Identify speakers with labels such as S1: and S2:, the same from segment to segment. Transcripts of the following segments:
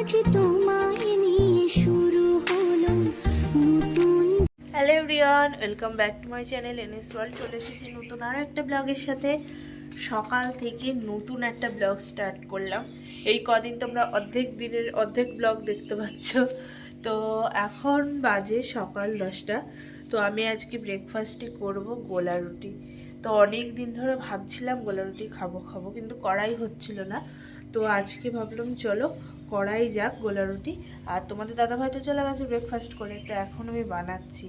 S1: আজ
S2: welcome back to my channel NS world চলে এসেছি নতুন আরও একটা ব্লগের সাথে। সকাল থেকে নতুন একটা ব্লগ স্টার্ট করলাম। এই কদিন তোমরা অর্ধেক দিনের অর্ধেক ব্লগ দেখতে পাচ্ছ। তো এখন বাজে সকাল দশটা। তো আমি আজকে ব্রেকফাস্টে করব গোলা রুটি। তো অনেক দিন ধরে ভাবছিলাম গোলা রুটি খাব খাব, কিন্তু করাই হচ্ছিল না। তো আজকে ভাবলাম চলো করাই যাক গোলা রুটি। আর তোমাদের দাদাভাই তো চলে গেছে ব্রেকফাস্ট করে, তো এখন আমি বানাচ্ছি।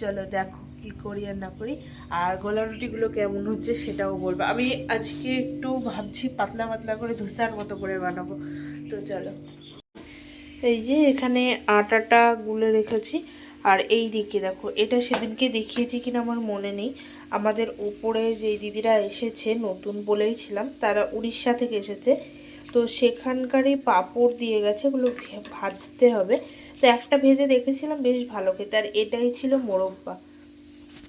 S2: চলো দেখো কি করি আর না করি। আর গোলা রুটিগুলো কেমন হচ্ছে সেটাও বলব। আমি আজকে একটু ভাবছি পাতলা পাতলা করে ধোসার মতো করে বানাবো। তো চলো। এই যে এখানে আটাটা গুলে রেখেছি। আর এই দিকে দেখো, এটা সেদিনকে দেখিয়েছি কিনা আমার মনে নেই। আমাদের উপরে যে দিদিরা এসেছে, নতুন বলেই ছিলাম, তারা উড়িষ্যা থেকে এসেছে। তো সেখানকারই পাঁপড় দিয়ে গেছে ওগুলো ভে- ভাজতে হবে। তো একটা ভেজে দেখেছিলাম, বেশ ভালো খেতে। আর এটাই ছিল মোরব্বা।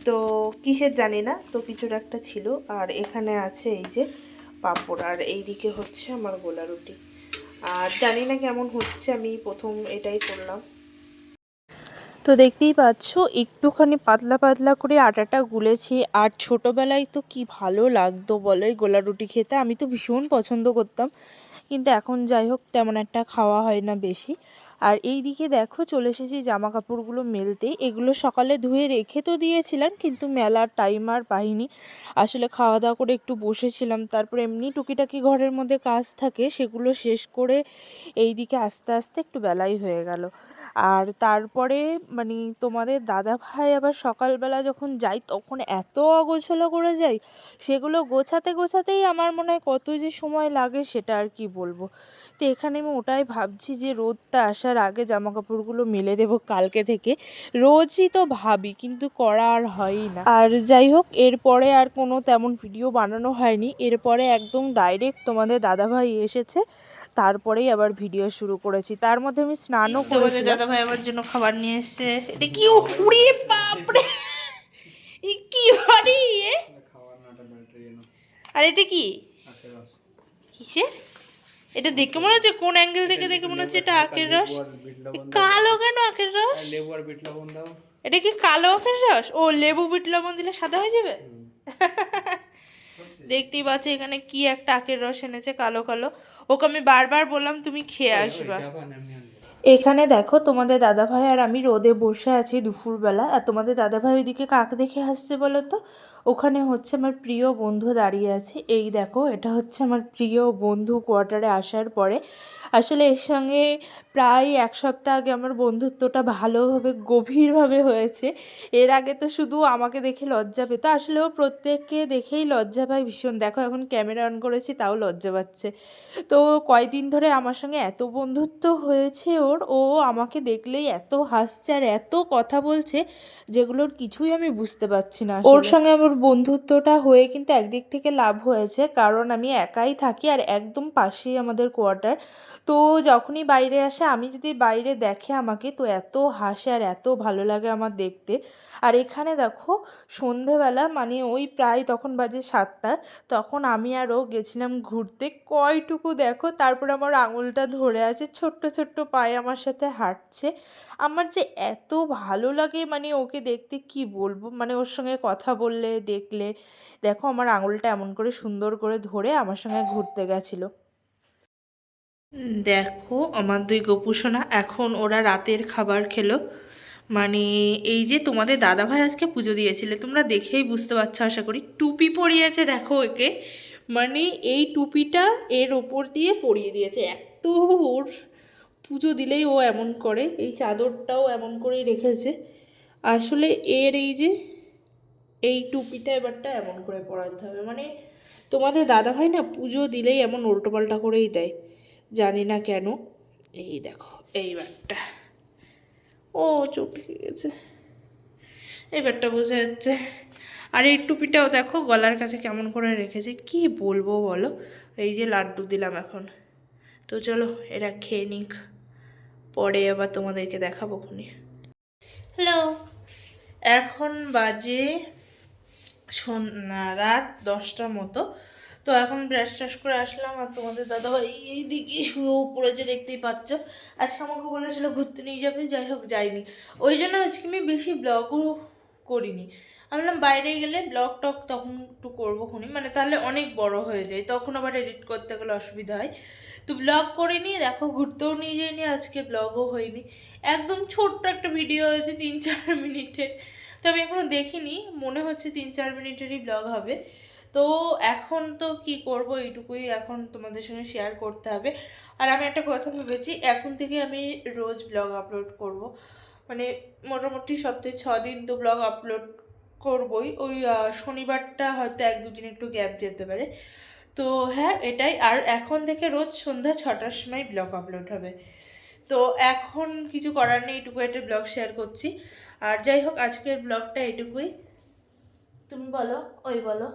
S2: তো কিসের জানি না, তো কিছুর একটা ছিল। আর এখানে আছে এই যে পাঁপড়। আর এইদিকে হচ্ছে আমার গোলা রুটি। আর জানি না কেমন হচ্ছে, আমি প্রথম এটাই করলাম। তো দেখতেই পাচ্ছ, একটুখানি পাতলা পাতলা করে আটাটা গুলেছি। আর ছোটোবেলায় তো কি ভালো লাগতো বলো এই গোলা রুটি খেতে। আমি তো ভীষণ পছন্দ করতাম। কিন্তু এখন যাই হোক তেমন একটা খাওয়া হয় না বেশি। আর এই দিকে দেখো চলে এসেছি জামা কাপড়গুলো মেলতে এগুলো সকালে ধুয়ে রেখে তো দিয়েছিলাম, কিন্তু মেলার টাইম আর পাইনি। আসলে খাওয়া দাওয়া করে একটু বসেছিলাম, তারপর এমনি টুকিটাকি ঘরের মধ্যে কাজ থাকে, সেগুলো শেষ করে এই দিকে আস্তে আস্তে একটু বেলাই হয়ে গেল। আর তারপরে মানে তোমাদের দাদা ভাই আবার সকালবেলা যখন যাই তখন এত অগোছালো করে যাই, সেগুলো গোছাতে গোছাতেই আমার মনে হয় কত যে সময় লাগে সেটা আর কি বলব। তো এখানে আমি ওটাই ভাবছি যে রোদটা আসার আগে জামা কাপড়গুলো মেলে দেবো কালকে থেকে। রোজই তো ভাবি কিন্তু করা আর হয়ই না। আর যাই হোক, এরপরে আর কোনো তেমন ভিডিও বানানো হয়নি। এরপরে একদম ডাইরেক্ট তোমাদের দাদাভাই এসেছে। তারপরেই আবার ভিডিও শুরু করেছি। তার মধ্যে আমি স্নানও করেছি দাদা ভাই আমার জন্য খাবার নিয়ে এসেছে। এটা কি উড়ে বাপরে! এ কি বাড়ি এ? আর এটা কি? কিসের এটা দেখে মনে হচ্ছে কোন অ্যাঙ্গেল থেকে দেখে মনে হচ্ছে এটা আখের রস? কালো কেন আখের রস?
S3: লেবু আর বিট লবণ দাও।
S2: এটা কি কালো আখের রস? ও লেবু বিট লবণ দিলে সাদা হয়ে যাবে? দেখতেই পাচ্ছ এখানে কি একটা আখের রস এনেছে কালো কালো। ওকে আমি বারবার বললাম তুমি খেয়ে আসবা। এখানে দেখো তোমাদের দাদাভাই আর আমি রোদে বসে আছি দুপুরবেলা। আর তোমাদের দাদাভাই ওইদিকে কাক দেখে হাসছে বলো তো? ওখানে হচ্ছে আমার প্রিয় বন্ধু দাঁড়িয়ে আছে। এই দেখো, এটা হচ্ছে আমার প্রিয় বন্ধু কোয়ার্টারে আসার পরে। আসলে এর সঙ্গে প্রায় এক সপ্তাহ আগে আমার বন্ধুত্বটা ভালোভাবে, গভীরভাবে হয়েছে। এর আগে তো শুধু আমাকে দেখে লজ্জা পেত, আসলে ও প্রত্যেককে দেখেই লজ্জা পায় ভীষণ। দেখো এখন ক্যামেরা অন করেছি, তাও লজ্জা পাচ্ছে। তো কয়দিন ধরে আমার সঙ্গে এত বন্ধুত্ব হয়েছে ওর ও আমাকে দেখলেই এত হাসছে আর এত কথা বলছে যেগুলোর কিছুই আমি বুঝতে পারছি না ওর সঙ্গে আমার বন্ধুত্বটা হয়ে কিন্তু একদিক থেকে লাভ হয়েছে কারণ আমি একাই থাকি আর একদম পাশেই আমাদের কোয়ার্টার তো যখনই বাইরে আসে আমি যদি বাইরে দেখে আমাকে তো এত হাসে আর এত ভালো লাগে আমার দেখতে। আর এখানে দেখো সন্ধেবেলা মানে ওই প্রায় তখন বাজে সাতটা তখন আমি আর ও গেছিলাম ঘুরতে। কয়টুকু দেখো তারপর আমার আঙুলটা ধরে আছে ছোট্ট ছোট্ট পায়ে আমার সাথে হাঁটছে। আমার যে এত ভালো লাগে মানে ওকে দেখতে কি বলব? মানে ওর সঙ্গে কথা বললে, দেখলে। দেখো আমার আঙুলটা এমন করে সুন্দর করে ধরে আমার সঙ্গে ঘুরতে গেছিল। দেখো আমার দুই গোপুসোনা এখন ওরা রাতের খাবার খেলো। মানে এই যে তোমাদের দাদাভাই আজকে পুজো দিয়েছিলে, তোমরা দেখেই বুঝতে পারছ আশা করি। টুপি পরিয়েছে দেখো একে মানে এই টুপিটা এর ওপর দিয়ে পরিয়ে দিয়েছে। এত ওর পুজো দিলেই ও এমন করে, এই চাদরটাও এমন করেই রেখেছে। আসলে এর এই যে, এই টুপিটা এবারটা এমন করে পরাতে হবে। মানে তোমাদের দাদা দাদাভাই না পুজো দিলেই এমন উল্টোপাল্টা করেই দেয়। জানি না কেন। এই দেখো, এইবারটা। ও চোখ গেছে। এবারটা বোঝা যাচ্ছে। আর এই টুপিটাও দেখো, গলার কাছে কেমন করে রেখেছে। কি বলব বলো? এই যে লাড্ডু দিলাম এখন। তো চলো, এরা খেয়ে নিক। পরে আবার তোমাদেরকে দেখাবো খুনি। হ্যালো। এখন বাজে রাত দশটার মতো। তো এখন ব্রাশ টাশ করে আসলাম আর তোমাদের দাদাভাই এইদিকে শুয়েও পড়েছে দেখতেই পাচ্ছ। আজকে আমাকে বলেছিল ঘুরতে নিয়ে যাবে, যাই হোক, যাইনি। ওই জন্য আজকে আমি বেশি ব্লগও করিনি। আমি বাইরে গেলে ব্লগ টক তখন একটু করব খুনি। মানে তাহলে অনেক বড় হয়ে যায়, তখন আবার এডিট করতে গেলে অসুবিধা হয়। তো ব্লগ করে করিনি দেখো ঘুরতেও নিয়ে যাইনি, আজকে ব্লগও হয়নি। একদম ছোট্ট একটা ভিডিও হয়েছে তিন চার মিনিটের তো আমি এখনও দেখিনি, মনে হচ্ছে তিন চার মিনিটেরই ব্লগ হবে। তো এখন তো কি করব, এইটুকুই এখন তোমাদের সঙ্গে শেয়ার করতে হবে। আর আমি একটা কথা ভেবেছি, এখন থেকে আমি রোজ ব্লগ আপলোড করব। মানে মোটামুটি সপ্তাহে ছ দিন তো ব্লগ আপলোড করবই। ওই শনিবারটা হয়তো এক দুদিন একটু গ্যাপ যেতে পারে। তো হ্যাঁ এটাই। আর এখন থেকে রোজ সন্ধ্যা ছটার সময় ব্লগ আপলোড হবে। তো এখন কিছু করার নেই, এটুকু একটা ব্লগ শেয়ার করছি। আর যাই হোক, আজকের ব্লগটা এটুকুই। তুমি বলো, ওই বলো।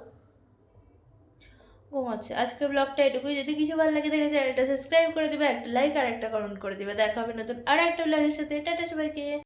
S2: ঘুমাচ্ছে আজকের ব্লগটা এটুকুই। যদি কিছু ভালো লাগে, দেখে চ্যানেলটা সাবস্ক্রাইব করে দিবে, একটা লাইক আর একটা কমেন্ট করে দেবে। দেখা হবে নতুন আর একটা ব্লগের সাথে। টাটা সবাইকে।